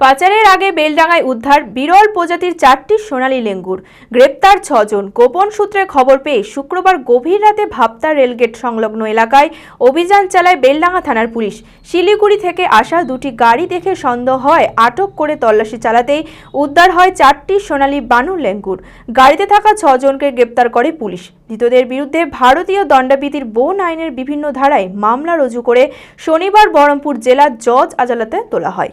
পাচারের আগে বেলডাঙ্গায় উদ্ধার বিরল প্রজাতির চারটি সোনালী লেঙ্গুর। গ্রেপ্তার ছজন। গোপন সূত্রে খবর পেয়ে শুক্রবার গভীর রাতে ভাপ্তা রেলগেট সংলগ্ন এলাকায় অভিযান চালায় বেলডাঙ্গা থানার পুলিশ। শিলিগুড়ি থেকে আসা দুটি গাড়ি দেখে সন্দেহ হয়, আটক করে তল্লাশি চালাতেই উদ্ধার হয় চারটি সোনালী বানর লেঙ্গুর। গাড়িতে থাকা ছজনকে গ্রেপ্তার করে পুলিশ। ধৃতদের বিরুদ্ধে ভারতীয় দণ্ডবিধির বন আইনের বিভিন্ন ধারায় মামলা রুজু করে শনিবার বহরমপুর জেলার জজ আদালতে তোলা হয়।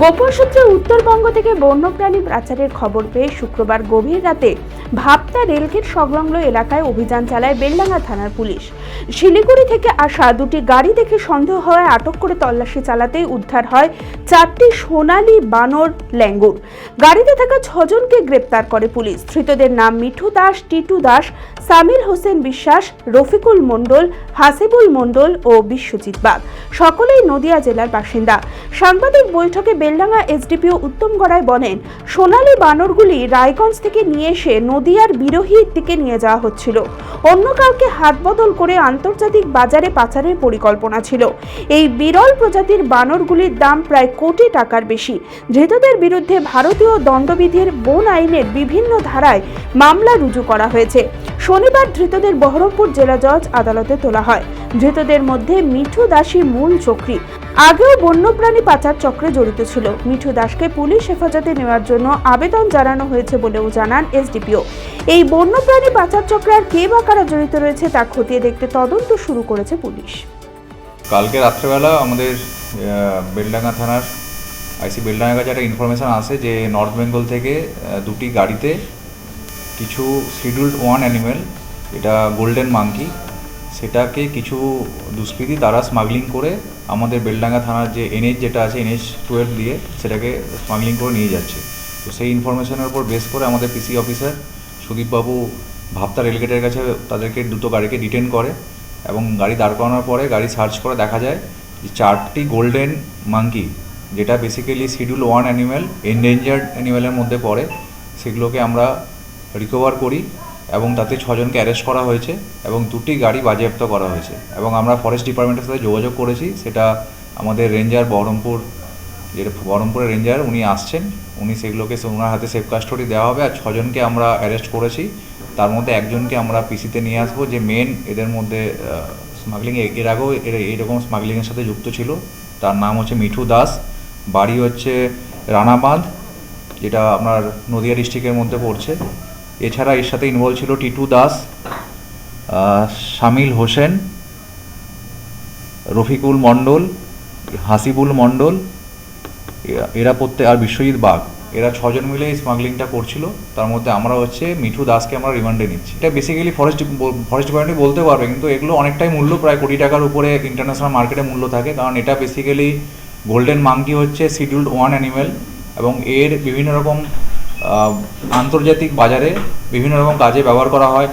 গোপন সূত্রে উত্তরবঙ্গ থেকে বন্যপ্রাণী পাচারের খবর পেয়ে শুক্রবার গভীর রাতে ভাবতা রেলগেট সংলগ্ন এলাকায় অভিযান চালায় বেল্লাঙ্গা থানার পুলিশ। শিলিগুড়ি থেকে আসা দুটি গাড়ি দেখে সন্দেহ হওয়ায় আটক করে তল্লাশি চালাতেই উদ্ধার হয় চারটি সোনালী বানর ল্যাঙ্গুর। গাড়িতে থাকা ছজনকে গ্রেপ্তার করে পুলিশ। ধৃতদের নাম মিঠু দাস, টিটু দাস সামির হোসেন বিশ্বাস, রফিকুল মণ্ডল, হাসিবুল মণ্ডল ও বিশ্বজিৎ বাগ। সকলেই নদিয়া জেলার বাসিন্দা। সাংবাদিক বৈঠকে বেলডাঙ্গা এসডিপিও উত্তম গড়াই বলেন, সোনালী বানরগুলি রায়গঞ্জ থেকে নিয়ে এসে নদিয়ার বিরোহীর দিকে নিয়ে যাওয়া হচ্ছিল। অন্য কাউকে হাত বদল করে আন্তর্জাতিক বাজারে পাচারের পরিকল্পনা ছিল। এই বিরল প্রজাতির বানরগুলির দাম প্রায় কোটি টাকার বেশি। ধৃতদের বিরুদ্ধে ভারতীয় দণ্ডবিধির বন আইনের বিভিন্ন ধারায় মামলা রুজু করা হয়েছে। শনিবার ধৃতদের বহরমপুর জেলা জজ আদালতে তোলা হয়। ধৃতদের মধ্যে মিঠু দাসী মূল চক্রী। আগেও বন্যপ্রাণী পাচার চক্রে জড়িত ছিল। মিঠু দাসকে পুলিশ হেফাজতে নেওয়ার জন্য আবেদন জানানো হয়েছে বলেও জানান এসডিপিও। এই বন্যপ্রাণী পাচার চক্রে আর কে বা কারা জড়িত রয়েছে তা খতিয়ে দেখতে তদন্ত শুরু করেছে পুলিশ। কালকে রাত্রেবেলা আমাদের বেলডাঙ্গা থানার আইসি বেলডাঙ্গা কাছে একটা ইনফরমেশান আসে যে নর্থ বেঙ্গল থেকে দুটি গাড়িতে কিছু শিডিউল্ড ওয়ান অ্যানিমেল এটা গোল্ডেন মাঙ্কি সেটাকে কিছু দুষ্কৃতী তারা স্মাগলিং করে আমাদের বেলডাঙ্গা থানার যে এনএইচ যেটা আছে এনএইচ টুয়েলভ দিয়ে সেটাকে স্মাগলিং করে নিয়ে যাচ্ছে। তো সেই ইনফরমেশনের উপর বেস করে আমাদের পিসি অফিসার সুদীপবাবু ভাবতা রেলগেটের কাছে তাদেরকে দুটো গাড়িকে ডিটেন করে। এবং গাড়ি দাঁড় করানোর পরে গাড়ি সার্চ করে দেখা যায় যে চারটি গোল্ডেন মাঙ্কি, যেটা basically schedule one animal endangered অ্যানিম্যালের মধ্যে পড়ে, সেগুলোকে আমরা রিকভার করি এবং তাতে ছজনকে অ্যারেস্ট করা হয়েছে এবং দুটি গাড়ি বাজেয়াপ্ত করা হয়েছে। এবং আমরা ফরেস্ট ডিপার্টমেন্টের সাথে যোগাযোগ করেছি, সেটা আমাদের রেঞ্জার বহরমপুর, যেটা বহরমপুরের রেঞ্জার উনি আসছেন, উনি সেগুলোকে ওনার হাতে সেফ কাস্টডি দেওয়া হবে আর ছজনকে আমরা অ্যারেস্ট করেছি। তার মধ্যে একজনকে আমরা পিসিতে নিয়ে আসব, যে মেন এদের মধ্যে স্মাগলিং এর আগেও এর এইরকম স্মাগলিংয়ের সাথে যুক্ত ছিল। তার নাম হচ্ছে মিঠু দাস, বাড়ি হচ্ছে রানাবাঁধ, যেটা আপনার নদিয়া ডিস্ট্রিক্টের মধ্যে পড়ছে। এছাড়া এর সাথে ইনভলভ ছিল টিটু দাস শামিল হোসেন, রফিকুল মণ্ডল, হাসিবুল মণ্ডল, এরা- প্রত্যেক, আর বিশ্বজিৎ বাগ। এরা ছজন মিলে এই স্মাগলিংটা করছিল। তার মধ্যে আমরা হচ্ছে, মিঠু দাসকে আমরা রিমান্ডে নিচ্ছি। এটা বেসিক্যালি ফরেস্ট ফরেস্ট ডিপার্টমেন্ট বলতে পারবে, কিন্তু এগুলো অনেকটাই মূল্য, প্রায় কোটি টাকার উপরে ইন্টারন্যাশনাল মার্কেটে মূল্য থাকে। কারণ এটা বেসিক্যালি গোল্ডেন মাঙ্কি হচ্ছে শিডিউল্ড ওয়ান অ্যানিমেল এবং এর বিভিন্ন রকম আন্তর্জাতিক বাজারে বিভিন্ন রকম কাজে ব্যবহার করা হয়।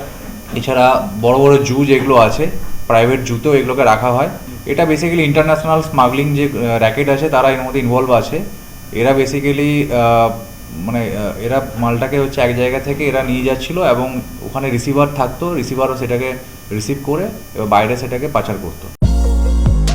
এছাড়া বড় বড় জু যেগুলো আছে প্রাইভেট জুতেও এগুলোকে রাখা হয়। এটা বেসিক্যালি ইন্টারন্যাশনাল স্মাগলিং যে র্যাকেট আছে, তারা এর মধ্যে ইনভলভ আছে। এরা বেসিক্যালি মানে এরা মালটাকে হচ্ছে এক জায়গা থেকে এরা নিয়ে যাচ্ছিল এবং ওখানে রিসিভার থাকতো রিসিভারও সেটাকে রিসিভ করে, এবার বাইরে সেটাকে পাচার করতো।